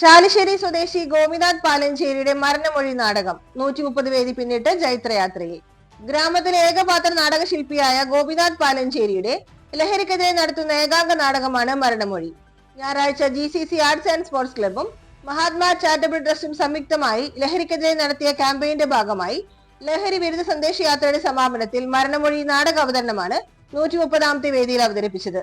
ചാലിശ്ശേരി സ്വദേശി ഗോപിനാഥ് പാലഞ്ചേരിയുടെ മരണമൊഴി നാടകം. നൂറ്റി മുപ്പത് വേദി പിന്നിട്ട് ജൈത്രയാത്രയിൽ. ഗ്രാമത്തിലെ ഏകപാത്ര നാടകശില്പിയായ ഗോപിനാഥ് പാലഞ്ചേരിയുടെ ലഹരിക്കെതിരെ നടത്തുന്ന ഏകാംഗ നാടകമാണ് മരണമൊഴി. ഞായറാഴ്ച G C C arts and sports ക്ലബും Mahatma charitable ട്രസ്റ്റും സംയുക്തമായി ലഹരിക്കെതിരെ നടത്തിയ ക്യാമ്പയിന്റെ ഭാഗമായി ലഹരി വിരുദ്ധ സന്ദേശയാത്രയുടെ സമാപനത്തിൽ മരണമൊഴി നാടക അവതരണമാണ് നൂറ്റി മുപ്പതാമത്തെ വേദിയിൽ അവതരിപ്പിച്ചത്.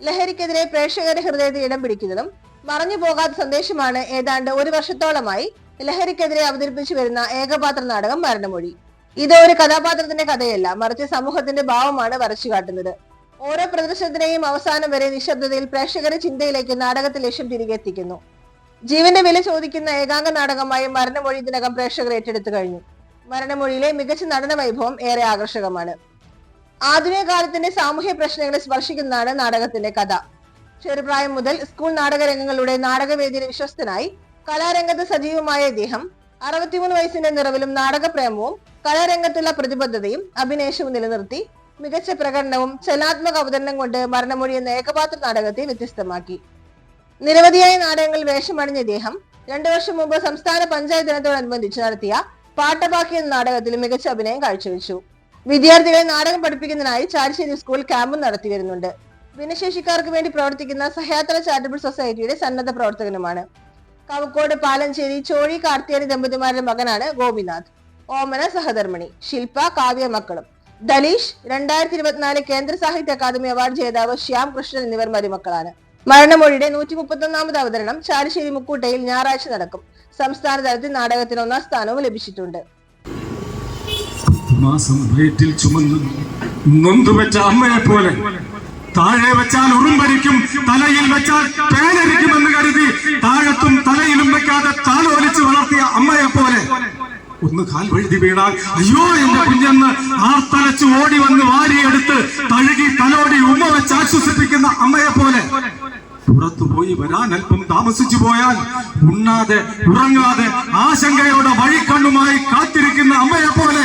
ലഹരിക്കെതിരെ പ്രേക്ഷകരുടെ ഹൃദയത്തിൽ ഇടം പിടിക്കുന്നതും മറഞ്ഞു പോകാത്ത സന്ദേശമാണ് ഏതാണ്ട് ഒരു വർഷത്തോളമായി ലഹരിക്കെതിരെ അവതരിപ്പിച്ചു വരുന്ന ഏകപാത്ര നാടകം മരണമൊഴി. ഇത് ഒരു കഥാപാത്രത്തിന്റെ കഥയല്ല മറിച്ച് സമൂഹത്തിന്റെ ഭാവമാണ് വരച്ചു കാട്ടുന്നത്. ഓരോ പ്രദർശനത്തിനെയും അവസാനം വരെ നിശബ്ദതയിൽ പ്രേക്ഷകരെ ചിന്തയിലേക്ക് നാടകത്തിൽ ലക്ഷ്യം തിരികെ എത്തിക്കുന്നു. ജീവന്റെ വില ചോദിക്കുന്ന ഏകാംഗ നാടകമായി മരണമൊഴി ഇതിനകം പ്രേക്ഷകർ ഏറ്റെടുത്തു കഴിഞ്ഞു. മരണമൊഴിയിലെ മികച്ച നടന വൈഭവം ഏറെ ആകർഷകമാണ്. ആധുനിക കാലത്തിന്റെ സാമൂഹ്യ പ്രശ്നങ്ങളെ സ്പർശിക്കുന്നതാണ് നാടകത്തിന്റെ കഥ. ചെറുപ്രായം മുതൽ സ്കൂൾ നാടകരംഗങ്ങളുടെ നാടകവേദിയിൽ വിശ്വസ്തനായി കലാരംഗത്ത് സജീവമായ ഇദ്ദേഹം അറുപത്തിമൂന്ന് വയസ്സിന്റെ നിറവിലും നാടകപ്രേമവും കലാരംഗത്തുള്ള പ്രതിബദ്ധതയും അഭിനയവും നിലനിർത്തി മികച്ച പ്രകടനവും ചലനാത്മക അവതരണം കൊണ്ട് മരണമൊഴി എന്ന ഏകപാത്ര നാടകത്തെ വ്യത്യസ്തമാക്കി. നിരവധിയായ നാടകങ്ങളിൽ വേഷമണിഞ്ഞ ഇദ്ദേഹം രണ്ടു വർഷം മുമ്പ് സംസ്ഥാന പഞ്ചായത്ത് ദിനത്തോടനുബന്ധിച്ച് നടത്തിയ പാട്ടബാക്കി എന്ന നാടകത്തിൽ മികച്ച അഭിനയം കാഴ്ചവെച്ചു. വിദ്യാർത്ഥികളെ നാടകം പഠിപ്പിക്കുന്നതിനായി ചാരിശ്ശേരി സ്കൂൾ ക്യാമ്പും നടത്തി വരുന്നുണ്ട്. ഭിന്നശേഷിക്കാർക്ക് വേണ്ടി പ്രവർത്തിക്കുന്ന സഹയാത്ര ചാരിറ്റബിൾ സൊസൈറ്റിയുടെ സന്നദ്ധ പ്രവർത്തകനുമാണ്. കവക്കോട് പാലഞ്ചേരി ചോഴി കാർത്തിയാനി ദമ്പതിമാരുടെ മകനാണ് ഗോപിനാഥ്. ഓമന സഹധർമ്മിണി ശില്പ കാവ്യ മക്കളും. ദലീഷ് രണ്ടായിരത്തി ഇരുപത്തിനാല് കേന്ദ്ര സാഹിത്യ അക്കാദമി അവാർഡ് ജേതാവ് ശ്യാം കൃഷ്ണൻ എന്നിവർ മരുമക്കളാണ്. മരണമൊഴിയുടെ നൂറ്റി മുപ്പത്തൊന്നാമത് അവതരണം ചാലിശ്ശേരി മുക്കൂട്ടയിൽ ഞായറാഴ്ച നടക്കും. സംസ്ഥാന തലത്തിൽ നാടകത്തിന് ഒന്നാം സ്ഥാനവും ലഭിച്ചിട്ടുണ്ട്. മാസം വയറ്റിൽ ചുമന്ന് നൊന്തുവെച്ച അമ്മയെ പോലെ താഴെ വെച്ചാൽ ഉറുമ്പരിക്കും തലയിൽ വെച്ചാൽ പേനരിക്കുമെന്ന് കരുതി താഴത്തും തലയിലും വെക്കാതെ താലോലിച്ച് വളർത്തിയ അമ്മയെ പോലെ. ഒന്ന് കാൽ വഴുതി വീണാൽ അയ്യോ എന്റെ കുഞ്ഞെന്ന് ആർത്തലച്ച് ഓടി വന്ന് വാരിയെടുത്ത് തഴുകി തലോടി ഉമ്മ വെച്ച് ആശ്വസിപ്പിക്കുന്ന അമ്മയെ പോലെ. പുറത്തു പോയി വരാൻ അല്പം താമസിച്ചു പോയാൽ ഉണ്ണാതെ ഉറങ്ങാതെ ആശങ്കയോടെ വഴിക്കണ്ണുമായി കാത്തിരിക്കുന്ന അമ്മയെ പോലെ.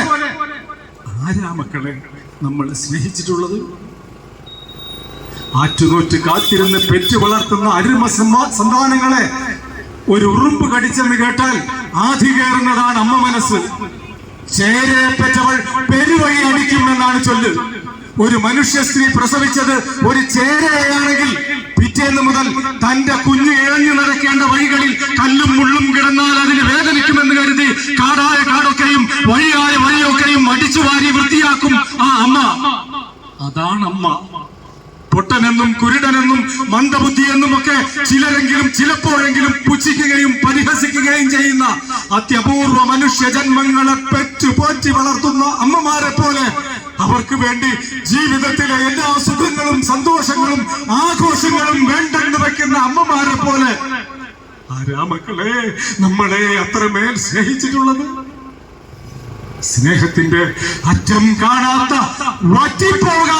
ആരാ മക്കളെ നമ്മൾ സ്നേഹിച്ചിട്ടുള്ളത്? ആറ്റുനോറ്റ് കാത്തിരുന്ന് പെറ്റു വളർത്തുന്ന അരുമ സന്താനങ്ങളെ ഒരു ഉറുമ്പ് കടിച്ചെന്ന് കേട്ടാൽ ആധി കയറുന്നതാണ് അമ്മ മനസ്സ്. ചേരയെ പെറ്റവൾ പെരുവഴി അടിക്കുമെന്നാണ് ചൊല്ല്. ഒരു മനുഷ്യ സ്ത്രീ പ്രസവിച്ചത് ഒരു ചേരയാണെങ്കിൽ പിറ്റേന്ന് മുതൽ തന്റെ കുഞ്ഞ് ഇഴഞ്ഞു നടക്കേണ്ട വഴികളിൽ കല്ലും മുള്ളും കിടന്നാൽ അതിന് വേദനിക്കുമെന്ന് കരുതി കാടായ കാടൊക്കെയും വഴിയായ വഴിയൊക്കെയും അടിച്ചു വാരി വൃത്തിയാക്കും ആ അമ്മ. അതാണ് അമ്മ. പൊട്ടനെന്നും കുരുടനെന്നും മന്ദബുദ്ധിയെന്നും ഒക്കെ ചിലരെങ്കിലും ചിലപ്പോഴെങ്കിലും പുച്ഛിക്കുകയും പരിഹസിക്കുകയും ചെയ്യുന്ന അത്യപൂർവ മനുഷ്യ ജന്മങ്ങളെ പെറ്റു പോറ്റി വളർത്തുന്ന അമ്മമാരെ പോലെ അവർക്ക് വേണ്ടി ജീവിതത്തിലെ എല്ലാ സുഖങ്ങളും സന്തോഷങ്ങളും ആഘോഷങ്ങളും വേണ്ടെന്ന് വെക്കുന്ന അമ്മമാരെ പോലെ രാമക്കളെ നമ്മളെ അത്രമേൽ സ്നേഹിച്ചിട്ടുള്ളത്? സ്നേഹത്തിന്റെ അറ്റം കാണാത്ത വറ്റിപ്പോകാത്ത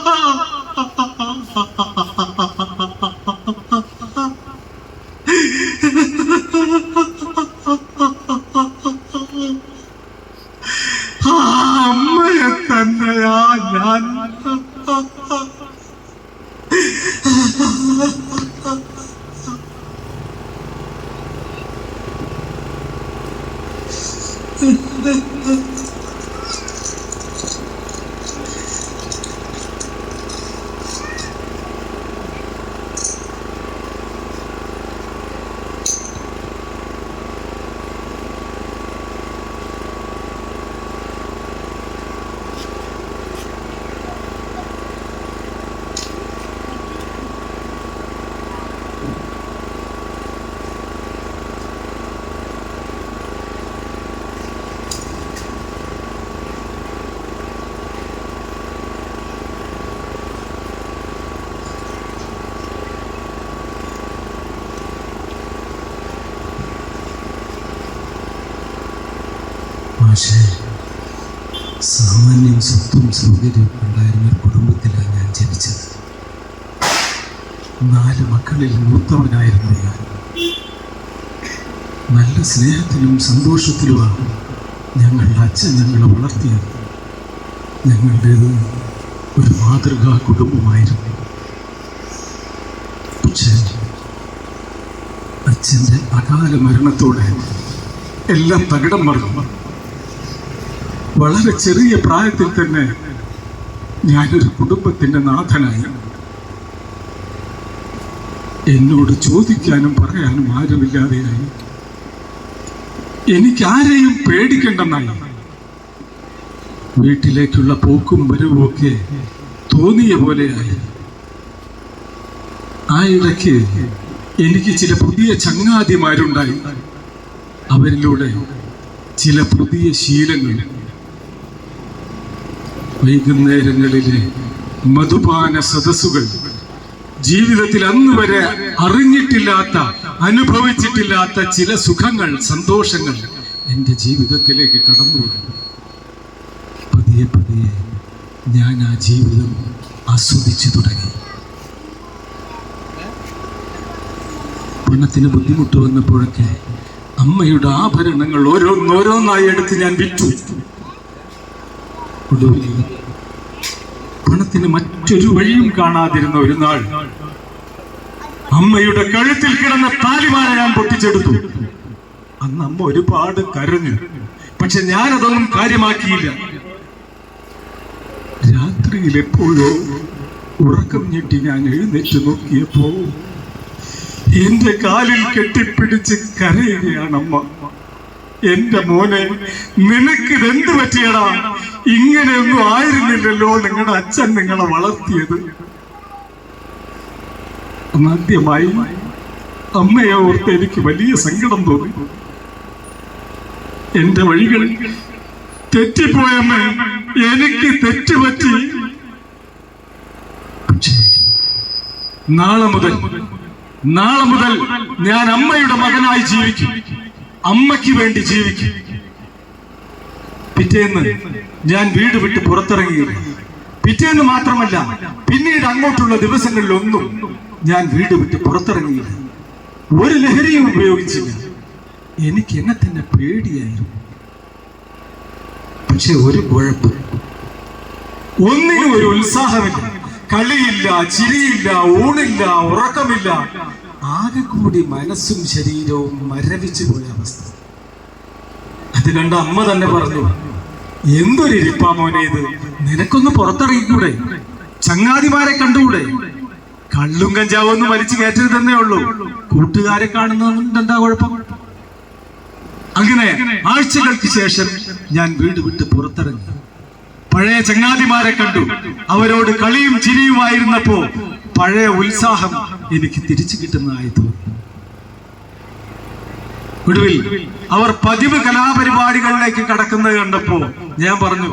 പക്ഷേ സാമാന്യം സ്വത്തും സൗകര്യവും ഉണ്ടായിരുന്ന ഒരു കുടുംബത്തിലാണ് ഞാൻ ജനിച്ചത്. നാല് മക്കളിൽ മൂത്തവനായിരുന്നു ഞാൻ. നല്ല സ്നേഹത്തിലും സന്തോഷത്തിലുമാണ് ഞങ്ങളുടെ അച്ഛൻ ഞങ്ങളെ വളർത്തിയത്. ഞങ്ങളുടേത് ഒരു മാതൃകാ കുടുംബമായിരുന്നു. പക്ഷേ അച്ഛന്റെ അകാല മരണത്തോടെ എല്ലാം തകിടം മറിഞ്ഞു. വളരെ ചെറിയ പ്രായത്തിൽ തന്നെ ഞാനൊരു കുടുംബത്തിന്റെ നാഥനായി. എന്നോട് ചോദിക്കാനും പറയാനും ആരുമില്ലാതെയായി. എനിക്ക് ആരെയും വീട്ടിലേക്കുള്ള പോക്കും വരവുമൊക്കെ തോന്നിയ പോലെയായി. ആ ഇടയ്ക്ക് എനിക്ക് ചില പുതിയ ചങ്ങാതിമാരുണ്ടായി. അവരിലൂടെ ചില പുതിയ ശീലങ്ങൾ വൈകുന്നേരങ്ങളിലെ മധുപാന സദസ്സുകൾ ജീവിതത്തിൽ അന്ന് വരെ അറിഞ്ഞിട്ടില്ലാത്ത അനുഭവിച്ചിട്ടില്ലാത്ത ചില സുഖങ്ങൾ സന്തോഷങ്ങൾ എന്റെ ജീവിതത്തിലേക്ക് കടന്നു വരും പതിയെ പതിയെ ഞാൻ ആ ജീവിതം ആസ്വദിച്ചു തുടങ്ങി. പണത്തിന് ബുദ്ധിമുട്ട് വന്നപ്പോഴൊക്കെ അമ്മയുടെ ആഭരണങ്ങൾ ഓരോന്നോരോന്നായി എടുത്ത് ഞാൻ വിറ്റു. പണത്തിന് മറ്റൊരു വഴിയും കാണാതിരുന്ന ഒരു നാൾ അമ്മയുടെ കഴുത്തിൽ കിടന്ന താലിമാല ഞാൻ പൊട്ടിച്ചെടുത്തു. അന്ന് അമ്മ ഒരുപാട് കരഞ്ഞു. പക്ഷെ ഞാനതൊന്നും കാര്യമാക്കിയില്ല. രാത്രിയിൽ എപ്പോഴോ ഉറക്കം ഞെട്ടി ഞാൻ എഴുന്നേറ്റ് നോക്കിയപ്പോ എന്റെ കാലിൽ കെട്ടിപ്പിടിച്ച് കരയുകയാണ് അമ്മ. എന്റെ മോനെ നിനക്ക് എന്ത് പറ്റിയടാ? ഇങ്ങനെയൊന്നും ആയിരുന്നില്ലല്ലോ നിങ്ങളുടെ അച്ഛൻ നിങ്ങളെ വളർത്തിയത്. അന്നാദ്യമായി അമ്മയെ ഓർത്ത് എനിക്ക് വലിയ സങ്കടം തോന്നി. എന്റെ വഴികൾ തെറ്റിപ്പോയമ്മ എനിക്ക് തെറ്റുപറ്റി നാളെ മുതൽ നാളെ മുതൽ ഞാൻ അമ്മയുടെ മകനായി ജീവിക്കും. അമ്മയ്ക്ക് വേണ്ടി ജീവിക്കും. പിറ്റേന്ന് ഞാൻ വീട് വിട്ട് പുറത്തിറങ്ങി പിറ്റേന്ന് മാത്രമല്ല പിന്നീട് അങ്ങോട്ടുള്ള ദിവസങ്ങളിലൊന്നും ഞാൻ വീട് വിട്ട് പുറത്തിറങ്ങിയില്ല. ഒരു ലഹരിയും ഉപയോഗിച്ചില്ല. എനിക്ക് എന്നെ തന്നെ പേടിയായിരുന്നു. പക്ഷെ ഒരു കുഴപ്പം. ഒന്നിനും ഒരു ഉത്സാഹമില്ല. കളിയില്ല ചിരിയില്ല ഊണില്ല ഉറക്കമില്ല. ആകെ കൂടി മനസ്സും ശരീരവും മരവിച്ചു പോയ അവസ്ഥ. അത് കണ്ട അമ്മ തന്നെ പറഞ്ഞു എന്തൊരു ഇരിപ്പാ മോനെ ഇത്? നിനക്കൊന്ന് പുറത്തിറങ്ങിക്കൂടെ? ചങ്ങാതിമാരെ കണ്ടുകൂടെ? കള്ളും കഞ്ചാവും ഒന്ന് വലിച്ചു കയറ്റരുതെന്നേ ഉള്ളൂ. കൂട്ടുകാരെ കാണുന്നതുകൊണ്ട് എന്താ കുഴപ്പം? അങ്ങനെ ആഴ്ചകൾക്ക് ശേഷം ഞാൻ വീട് വിട്ട് പുറത്തിറങ്ങി. പഴയ ചങ്ങാതിമാരെ കണ്ടു. അവരോട് കളിയും ചിരിയുമായിരുന്നപ്പോ പഴയ ഉത്സാഹം എനിക്ക് തിരിച്ചു കിട്ടുന്നതായി തോന്നി ഒടുവിൽ അവർ പതിവ് കലാപരിപാടികളിലേക്ക് കടക്കുന്നത് കണ്ടപ്പോ ഞാൻ പറഞ്ഞു